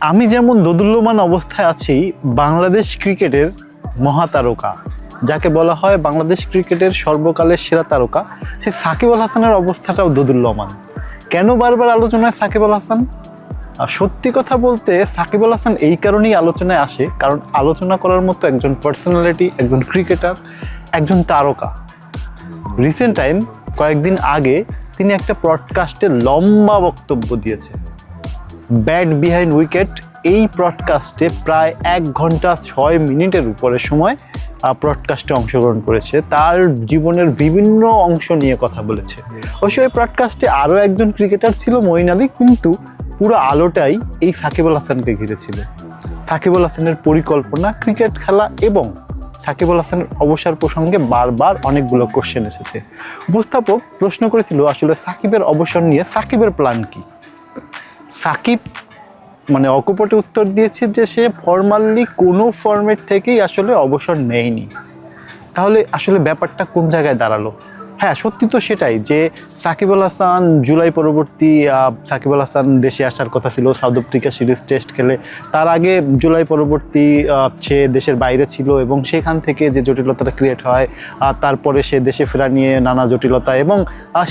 আমি যেমন দোদুল্যমান অবস্থায় আছি, বাংলাদেশ ক্রিকেটের মহাতারকা, যাকে বলা হয় বাংলাদেশ ক্রিকেটের সর্বকালের সেরা তারকা সে সাকিব আল হাসানের অবস্থাটাও দোদুল্যমান। কেন বারবার আলোচনায় সাকিব আল হাসান? আর সত্যি কথা বলতে, সাকিব আল হাসান এই কারণেই আলোচনায় আসে, কারণ আলোচনা করার মতো একজন পার্সোনালিটি একজন ক্রিকেটার একজন তারকা। রিসেন্ট টাইম কয়েকদিন আগে, তিনি একটা পডকাস্টে লম্বা বক্তব্য দিয়েছে ব্যাট বিহাইন্ড উইকেট এই ব্রডকাস্টে প্রায় এক ঘণ্টা ছয় মিনিটের উপরে সময় ব্রডকাস্টে অংশগ্রহণ করেছে। তার জীবনের বিভিন্ন অংশ নিয়ে কথা বলেছে। অবশ্য এই ব্রডকাস্টে আরও একজন ক্রিকেটার ছিল মঈন আলী কিন্তু পুরো আলোটাই এই সাকিব আল হাসানকে ঘিরেছিল। সাকিব আল হাসানের পরিকল্পনা ক্রিকেট খেলা এবং সাকিব আল হাসানের অবসর প্রসঙ্গে বারবার অনেকগুলো কোশ্চেন এসেছে। উপস্থাপক প্রশ্ন করেছিল আসলে সাকিবের অবসর নিয়ে সাকিবের প্ল্যান কি? সাকিব মানে অকপটে উত্তর দিয়েছে যে সে ফর্মালি কোনো ফর্মেট থেকেই আসলে অবসর নেয়নি। তাহলে আসলে ব্যাপারটা কোন জায়গায় দাঁড়াল? হ্যাঁ সত্যি তো সেটাই যে সাকিব আল হাসান জুলাই পরবর্তী সাকিব আল হাসান দেশে আসার কথা ছিল, সাউথ আফ্রিকা সিরিজ টেস্ট খেলে। তার আগে জুলাই পরবর্তী সে দেশের বাইরে ছিল এবং সেখান থেকে যে জটিলতাটা ক্রিয়েট হয়, আর তারপরে সে দেশে ফেরা নিয়ে নানা জটিলতা এবং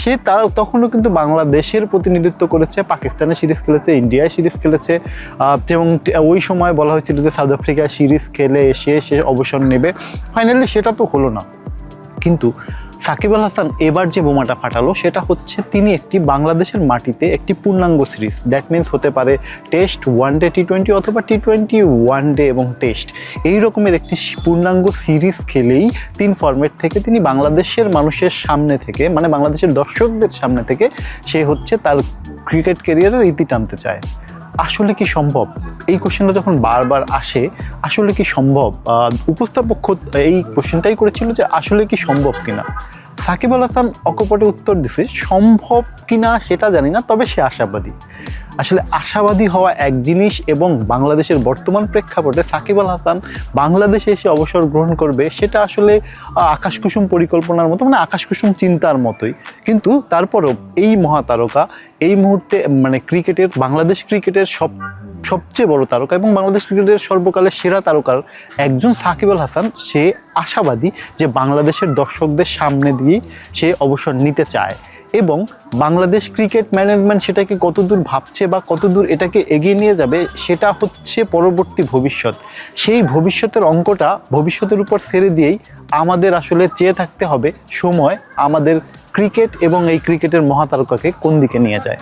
সে তার তখনও কিন্তু বাংলাদেশের প্রতিনিধিত্ব করেছে, পাকিস্তানে সিরিজ খেলেছে, ইন্ডিয়ায় সিরিজ খেলেছে এবং ওই সময় বলা হয়েছিল যে সাউথ আফ্রিকায় সিরিজ খেলে এসে সে অবসর নেবে। ফাইনালি সেটা তো হলো না। কিন্তু সাকিব আল হাসান এবার যে বোমাটা ফাটালো, সেটা হচ্ছে তিনি একটি বাংলাদেশের মাটিতে একটি পূর্ণাঙ্গ সিরিজ। দ্যাট মিন্স হতে পারে test one day T twenty অথবা টি টোয়েন্টি ওয়ান ডে এবং টেস্ট এই রকমের একটি পূর্ণাঙ্গ সিরিজ খেলেই তিন ফরম্যাট থেকে তিনি বাংলাদেশের মানুষের সামনে থেকে মানে বাংলাদেশের দর্শকদের সামনে থেকে সে হচ্ছে তার ক্রিকেট ক্যারিয়ারের ইতি টানতে চায়। আসলে কি সম্ভব? এই কোশ্চেনটা যখন বারবার আসে, আসলে কি সম্ভব? উপস্থাপক এই কোশ্চেনটাই করেছিল যে আসলে কি সম্ভব কিনা। সাকিব আল হাসান অকপটে উত্তর দিছে, সম্ভব কিনা সেটা জানি না, তবে সে আশাবাদী। আসলে আশাবাদী হওয়া এক জিনিস এবং বাংলাদেশের বর্তমান প্রেক্ষাপটে সাকিব আল হাসান বাংলাদেশে এসে অবসর গ্রহণ করবে, সেটা আসলে আকাশকুসুম পরিকল্পনার মতো মানে আকাশকুসুম চিন্তার মতোই। কিন্তু তারপরেও এই মহাতারকা এই মুহূর্তে মানে ক্রিকেটের, বাংলাদেশ ক্রিকেটের সব সবচেয়ে বড় তারকা এবং বাংলাদেশ ক্রিকেটের সর্বকালের সেরা তারকার একজন সাকিব আল হাসান, সে আশাবাদী যে বাংলাদেশের দর্শকদের সামনে দিয়ে সে অবসর নিতে চায় এবং বাংলাদেশ ক্রিকেট ম্যানেজমেন্ট সেটাকে কতদূর ভাবছে বা কতদূর এটাকে এগিয়ে নিয়ে যাবে, সেটা হচ্ছে পরবর্তী ভবিষ্যৎ। সেই ভবিষ্যতের অঙ্কটা ভবিষ্যতের উপর ছেড়ে দিয়েই আমাদের আসলে চেয়ে থাকতে হবে সময় আমাদের ক্রিকেট এবং এই ক্রিকেটের মহাতারকাকে কোন দিকে নিয়ে যায়।